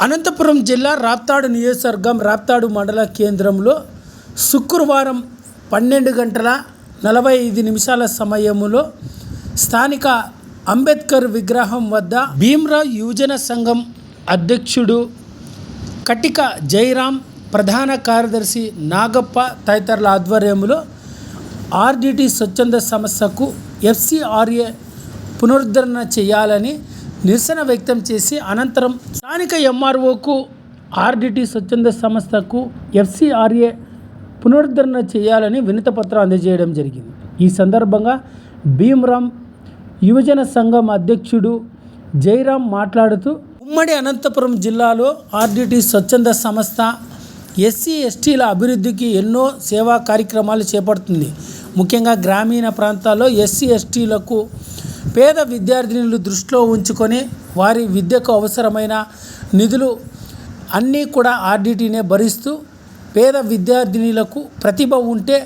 అనంతపురం జిల్లా రాప్తాడు నియోజకవర్గం రాప్తాడు మండల కేంద్రంలో శుక్రవారం పన్నెండు గంటల నలభై ఐదు నిమిషాల సమయంలో స్థానిక అంబేద్కర్ విగ్రహం వద్ద భీమ్రావ్ యువజన సంఘం అధ్యక్షుడు కటిక జయరాం ప్రధాన కార్యదర్శి నాగప్ప తదితరుల ఆధ్వర్యంలో ఆర్డిటి స్వచ్ఛంద సంస్థకు ఎఫ్సిఆర్ఏ పునరుద్ధరణ చేయాలని నిరసన వ్యక్తం చేసి అనంతరం స్థానిక ఎంఆర్ఓకు ఆర్డిటి స్వచ్ఛంద సంస్థకు ఎఫ్సిఆర్ఏ పునరుద్ధరణ చేయాలని వినతపత్రం అందజేయడం జరిగింది. ఈ సందర్భంగా భీమ్రామ్ యువజన సంఘం అధ్యక్షుడు జైరామ్ మాట్లాడుతూ ఉమ్మడి అనంతపురం జిల్లాలో ఆర్డిటి స్వచ్ఛంద సంస్థ ఎస్సీ ఎస్టీల అభివృద్ధికి ఎన్నో సేవా కార్యక్రమాలు చేపడుతుంది. ముఖ్యంగా గ్రామీణ ప్రాంతాల్లో ఎస్సీ ఎస్టీలకు పేద విద్యార్థినులు దృష్టిలో ఉంచుకొని వారి విద్యకు అవసరమైన నిధులు అన్నీ కూడా ఆర్డిటీనే భరిస్తూ పేద విద్యార్థినులకు ప్రతిభ ఉంటే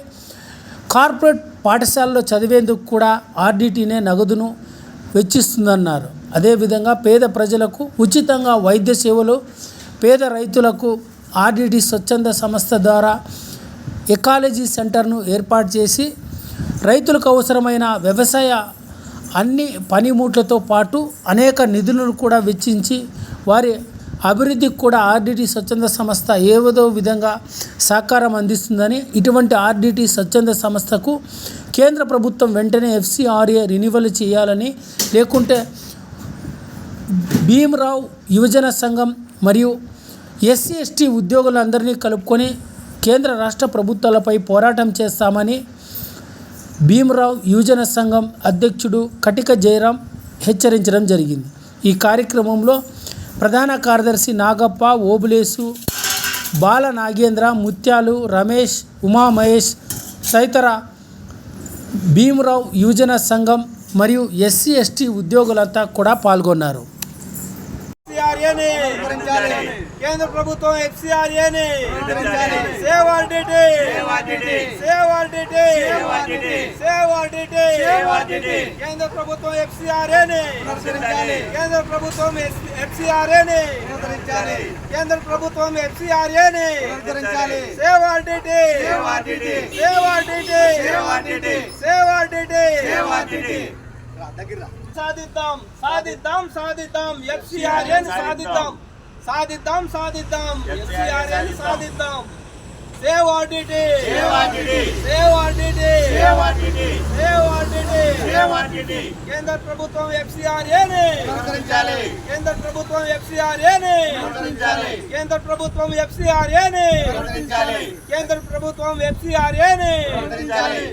కార్పొరేట్ పాఠశాలలో చదివేందుకు కూడా ఆర్డిటీనే నగదును వెచ్చిస్తుందన్నారు. అదేవిధంగా పేద ప్రజలకు ఉచితంగా వైద్య సేవలు పేద రైతులకు ఆర్డిటి స్వచ్ఛంద సంస్థ ద్వారా ఎకాలజీ సెంటర్ను ఏర్పాటు చేసి రైతులకు అవసరమైన వ్యవసాయ అన్ని పనిముట్లతో పాటు అనేక నిధులను కూడా వెచ్చించి వారి అభివృద్ధికి కూడా ఆర్డిటి స్వచ్ఛంద సంస్థ ఏదో విధంగా సహకారం అందిస్తుందని ఇటువంటి ఆర్డిటి స్వచ్ఛంద సంస్థకు కేంద్ర ప్రభుత్వం వెంటనే ఎఫ్సిఆర్ఏ రెన్యువల్ చేయాలని లేకుంటే భీమరావు యువజన సంఘం మరియు ఎస్సీ ఎస్టీ ఉద్యోగులందరినీ కలుపుకొని కేంద్ర రాష్ట్ర ప్రభుత్వాలపై పోరాటం చేస్తామని భీమరావు యువజన సంఘం అధ్యక్షుడు కటిక జయరాం హెచ్చరించడం జరిగింది. ఈ కార్యక్రమంలో ప్రధాన కార్యదర్శి నాగప్ప ఓబులేసు బాల నాగేంద్ర ముత్యాలు రమేష్ ఉమామహేష్ తదితర భీమరావు యువజన సంఘం మరియు ఎస్సీ ఎస్టీ ఉద్యోగులంతా కూడా పాల్గొన్నారు. కేంద్ర ప్రభుత్వం ఎఫ్సిఆర్ఏని save RDT save RDT save RDT కేంద్ర ప్రభుత్వం ఎఫ్సిఆర్ఏని కేంద్ర ప్రభుత్వం ఎఫ్సిఆర్ఏని కేంద్ర ప్రభుత్వం ఎఫ్సిఆర్ఏని save RDT save RDT save RDT సాధిద్దాం సాధిద్దాం సాధిద్దాం ఎఫ్సిఆర్ఎన్ సాధిద్దాం సాధిద్దాం సాధిద్దాం ఎఫ్సిఆర్ఎన్ సాధిద్దాం save RDT save RDT save RDT save RDT కేంద్ర ప్రభుత్వం ఎఫ్సిఆర్ఏని కేంద్ర ప్రభుత్వం ఎఫ్సిఆర్ఏని కేంద్ర ప్రభుత్వం ఎఫ్సిఆర్ఏని కేంద్ర ప్రభుత్వం ఎఫ్సిఆర్ఏని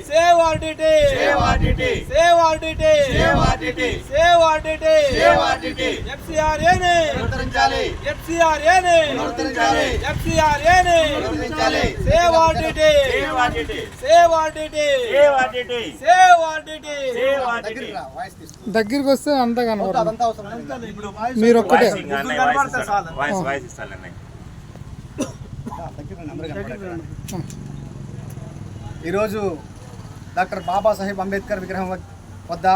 save RDT save RDT save RDT ఎఫ్సిఆర్ఏని ఎఫ్సిఆర్ఏని ఎఫ్సిఆర్ఏని save RDT save RDT save RDT దగ్గరికి వస్తే అంతా కనబడదు. మీరు ఒక్కటే. వాయిస్ వాయిస్ ఈరోజు డాక్టర్ బాబాసాహెబ్ అంబేద్కర్ విగ్రహం వద్- వద్ద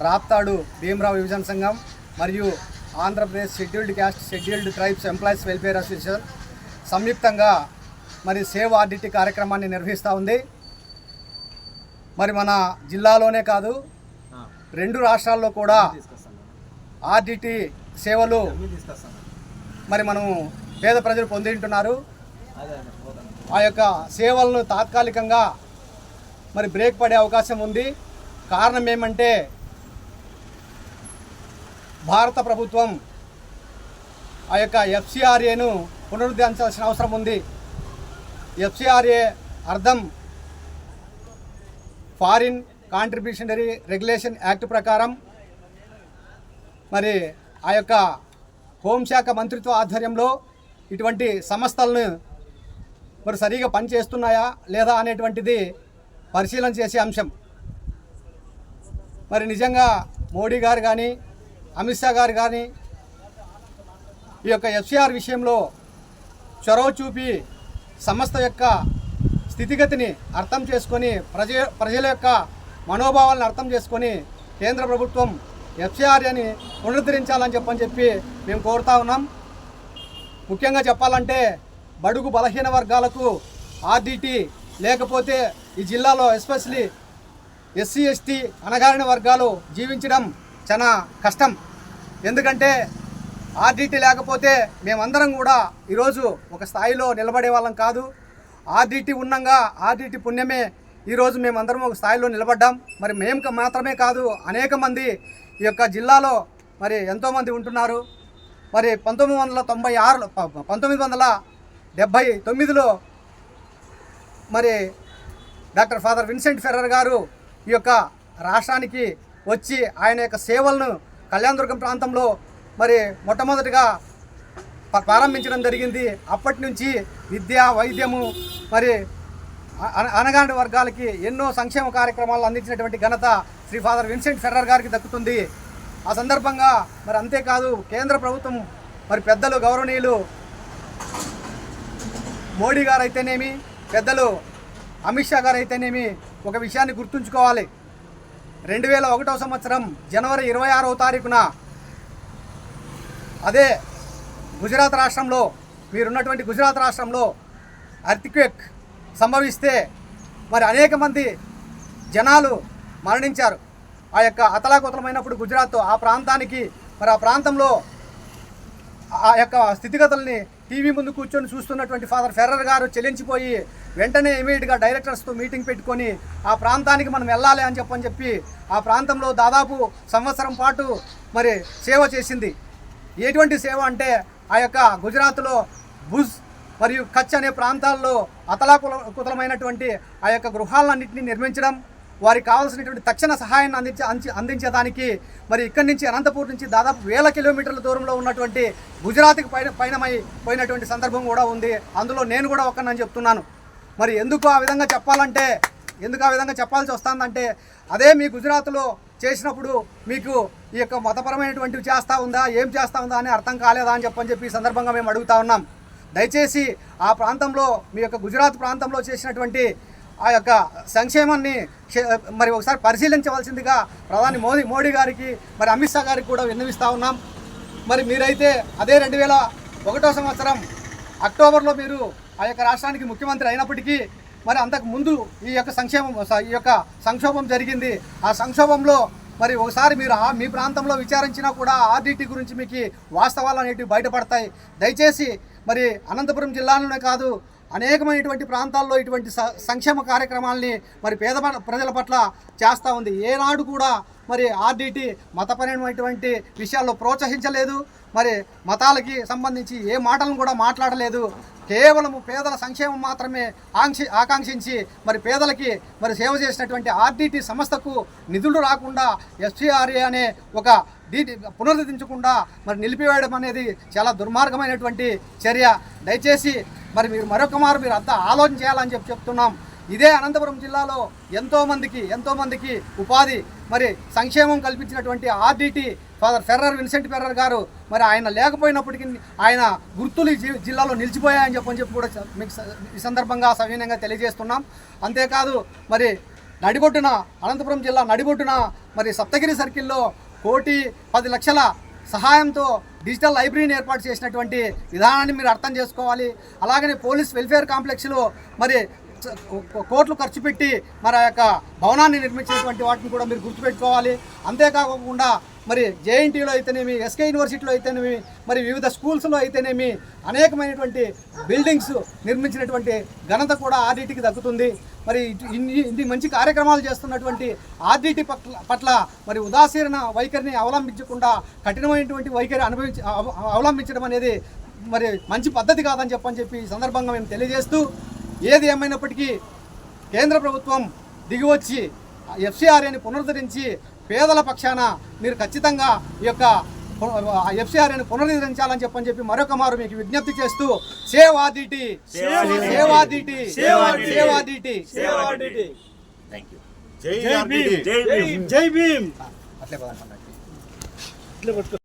రాప్తాడు భీమరావు యువజన సంఘం మరియు Andhra Pradesh scheduled caste scheduled tribes employees welfare association. సంయుక్తంగా మరి సేవ్ ఆర్డిటి కార్యక్రమాన్ని నిర్వహిస్తూ ఉంది. మరి మన జిల్లాలోనే కాదు రెండు రాష్ట్రాల్లో కూడా ఆర్డిటి సేవలు మరి మనం పేద ప్రజలు పొందింటున్నారు. ఆ యొక్క సేవలను తాత్కాలికంగా మరి బ్రేక్ పడే అవకాశం ఉంది. కారణం ఏమంటే భారత ప్రభుత్వం ఆ యొక్క ఎఫ్సిఆర్ఏను పునరుద్ధరించాల్సిన అవసరం ఉంది. ఎఫ్సిఆర్ఏ అర్థం ఫారిన్ కాంట్రిబ్యూషనరీ రెగ్యులేషన్ యాక్ట్ ప్రకారం మరి ఆ యొక్క హోంశాఖ మంత్రిత్వ ఆధ్వర్యంలో ఇటువంటి సంస్థలను మరి సరిగా పనిచేస్తున్నాయా లేదా అనేటువంటిది పరిశీలన చేసే అంశం. మరి నిజంగా మోడీ గారు కానీ అమిత్ షా గారు కానీ ఈ యొక్క ఎఫ్సిఆర్ విషయంలో చొరవ చూపి సంస్థ యొక్క స్థితిగతిని అర్థం చేసుకొని ప్రజ ప్రజల యొక్క మనోభావాలను అర్థం చేసుకొని కేంద్ర ప్రభుత్వం ఎఫ్సిఆర్ఏని పునరుద్ధరించాలని చెప్పని చెప్పి మేము కోరుతా ఉన్నాం. ముఖ్యంగా చెప్పాలంటే బడుగు బలహీన వర్గాలకు ఆర్డిటి లేకపోతే ఈ జిల్లాలో ఎస్పెషలీ ఎస్సీ ఎస్టీ అణగారిన వర్గాలు జీవించడం చాలా కష్టం. ఎందుకంటే ఆర్డిటి లేకపోతే మేమందరం కూడా ఈరోజు ఒక స్థాయిలో నిలబడే వాళ్ళం కాదు. ఆర్డిటి ఉన్నంగా ఆర్డిటి పుణ్యమే. ఈరోజు మేమందరం ఒక స్థాయిలో నిలబడ్డాం. మరి మేము మాత్రమే కాదు అనేక మంది ఈ యొక్క జిల్లాలో మరి ఎంతోమంది ఉంటున్నారు. మరి పంతొమ్మిది వందల తొంభై ఆరులో ప- పంతొమ్మిది వందల డెబ్భై తొమ్మిదిలో మరి డాక్టర్ ఫాదర్ విన్సెంట్ ఫెర్రర్ గారు ఈ యొక్క రాష్ట్రానికి వచ్చి ఆయన యొక్క సేవలను కళ్యాణదుర్గం ప్రాంతంలో మరి మొట్టమొదటిగా ప్రారంభించడం జరిగింది. అప్పటి నుంచి విద్య వైద్యము మరి అన- అనగాని వర్గాలకి ఎన్నో సంక్షేమ కార్యక్రమాలు అందించినటువంటి ఘనత శ్రీ ఫాదర్ విన్సెంట్ ఫెడరర్ గారికి దక్కుతుంది. ఆ సందర్భంగా మరి అంతేకాదు కేంద్ర ప్రభుత్వం మరి పెద్దలు గౌరవనీయులు మోడీ గారు అయితేనేమి పెద్దలు అమిత్ షా గారు అయితేనేమి ఒక విషయాన్ని గుర్తుంచుకోవాలి. రెండు వేల ఒకటో సంవత్సరం జనవరి ఇరవై ఆరవ తారీఖున అదే గుజరాత్ రాష్ట్రంలో మీరున్నటువంటి గుజరాత్ రాష్ట్రంలో అర్తిక్వేక్ సంభవిస్తే మరి అనేక మంది జనాలు మరణించారు. ఆ యొక్క అతలాకుతలమైనప్పుడు గుజరాత్ ఆ ప్రాంతానికి మరి ఆ ప్రాంతంలో ఆ యొక్క స్థితిగతుల్ని టీవీ ముందు కూర్చొని చూస్తున్నటువంటి ఫాదర్ ఫెర్రర్ గారు చెల్లించిపోయి వెంటనే ఇమీడియట్గా డైరెక్టర్స్తో మీటింగ్ పెట్టుకొని ఆ ప్రాంతానికి మనం వెళ్ళాలి అని చెప్పని చెప్పి ఆ ప్రాంతంలో దాదాపు సంవత్సరం పాటు మరి సేవ చేసింది. ఎటువంటి సేవ అంటే ఆ యొక్క గుజరాత్లో భుజ్ మరియు కచ్ అనే ప్రాంతాల్లో అతలాకుల కుతలమైనటువంటి ఆ యొక్క గృహాలన్నింటినీ నిర్మించడం వారికి కావాల్సినటువంటి తక్షణ సహాయాన్ని అందించే అంచి- అందించేదానికి మరి ఇక్కడి నుంచి అనంతపూర్ నుంచి దాదాపు వేల కిలోమీటర్ల దూరంలో ఉన్నటువంటి గుజరాత్కి పైన పైనమై పోయినటువంటి సందర్భం కూడా ఉంది. అందులో నేను కూడా ఒక్కనని చెప్తున్నాను. మరి ఎందుకు ఆ విధంగా చెప్పాలంటే ఎందుకు ఆ విధంగా చెప్పాల్సి వస్తుందంటే అదే మీ గుజరాత్లో చేసినప్పుడు మీకు ఈ యొక్క మతపరమైనటువంటివి చేస్తూ ఉందా ఏం చేస్తూ ఉందా అని అర్థం కాలేదా అని చెప్పని చెప్పి ఈ సందర్భంగా మేము అడుగుతా ఉన్నాం. దయచేసి ఆ ప్రాంతంలో మీ యొక్క గుజరాత్ ప్రాంతంలో చేసినటువంటి ఆ యొక్క సంక్షేమాన్ని మరి ఒకసారి పరిశీలించవలసిందిగా ప్రధాని మోదీ మోడీ గారికి మరి అమిత్ షా గారికి కూడా విన్నవిస్తూ ఉన్నాం. మరి మీరైతే అదే రెండు వేల ఒకటో సంవత్సరం అక్టోబర్లో మీరు ఆ యొక్క రాష్ట్రానికి ముఖ్యమంత్రి అయినప్పటికీ మరి అంతకు ముందు ఈ యొక్క సంక్షేమం స- ఈ యొక్క సంక్షోభం జరిగింది. ఆ సంక్షోభంలో మరి ఒకసారి మీరు ఆ మీ ప్రాంతంలో విచారించినా కూడా ఆర్డిటి గురించి మీకు వాస్తవాలు అనేటివి బయటపడతాయి. దయచేసి మరి అనంతపురం జిల్లాలోనే కాదు అనేకమైనటువంటి ప్రాంతాల్లో ఇటువంటి సంక్షేమ కార్యక్రమాల్ని మరి పేద ప్రజల పట్ల చేస్తూ ఉంది. ఏనాడు కూడా మరి ఆర్డిటి మతపరమైనటువంటి విషయాల్లో ప్రోత్సహించలేదు. మరి మతాలకి సంబంధించి ఏ మాటలను కూడా మాట్లాడలేదు. కేవలము పేదల సంక్షేమం మాత్రమే ఆంక్షి ఆకాంక్షించి మరి పేదలకి మరి సేవ చేసినటువంటి ఆర్డిటి సంస్థకు నిధులు రాకుండా ఎస్టీఆర్ఏ అనే ఒక దీన్ని పునరుద్ధరించకుండా మరి నిలిపివేయడం అనేది చాలా దుర్మార్గమైనటువంటి చర్య. దయచేసి మరి మీరు మరొక మారు మీరు అంతా ఆలోచన చేయాలని చెప్పి చెప్తున్నాం. ఇదే అనంతపురం జిల్లాలో ఎంతోమందికి ఎంతోమందికి ఉపాధి మరి సంక్షేమం కల్పించినటువంటి RDT father Ferrer Vincent Ferrer గారు మరి ఆయన లేకపోయినప్పటికీ ఆయన గుర్తులు జిల్లాలో నిలిచిపోయాయని చెప్పని చెప్పి కూడా మీకు ఈ సందర్భంగా సవినయంగా తెలియజేస్తున్నాం. అంతేకాదు మరి నడిబొట్టున అనంతపురం జిల్లా నడిబొట్టున మరి సప్తగిరి సర్కిల్లో కోటి పది లక్షల సహాయంతో డిజిటల్ లైబ్రరీని ఏర్పాటు చేసినటువంటి విధానాన్ని మీరు అర్థం చేసుకోవాలి. అలాగనే పోలీస్ వెల్ఫేర్ కాంప్లెక్స్లో మరి కోట్లు ఖర్చు పెట్టి మరి ఆ యొక్క భవనాన్ని నిర్మించినటువంటి వాటిని కూడా మీరు గుర్తుపెట్టుకోవాలి. అంతేకాకుండా మరి జేఎన్టీలో అయితేనేమి ఎస్కే యూనివర్సిటీలో అయితేనేమి మరి వివిధ స్కూల్స్లో అయితేనేమి అనేకమైనటువంటి బిల్డింగ్స్ నిర్మించినటువంటి ఘనత కూడా ఆర్డీటీకి దక్కుతుంది. మరి ఇటు- ఇన్ని ఇన్ని మంచి కార్యక్రమాలు చేస్తున్నటువంటి ఆర్డీటీ పట్ల పట్ల మరి ఉదాసీన వైఖరిని అవలంబించకుండా కఠినమైనటువంటి వైఖరి అనుభవించి అవలంబించడం అనేది మరి మంచి పద్ధతి కాదని చెప్పని చెప్పి ఈ సందర్భంగా మేము తెలియజేస్తూ ఏది ఏమైనప్పటికీ కేంద్ర ప్రభుత్వం దిగివచ్చి ఎఫ్సిఆర్ఏని పునరుద్ధరించి పేదల పక్షాన మీరు ఖచ్చితంగా ఈ యొక్క ఎఫ్సిఆర్ఏని పునరుద్ధరించాలని చెప్పని చెప్పి మరొక మారు మీకు విజ్ఞప్తి చేస్తూ save RDT save RDT save RDT save RDT thank you జై భీమ్. జై భీమ్. జై భీమ్. అట్లే పదండి. ఇట్లా పట్టుకో.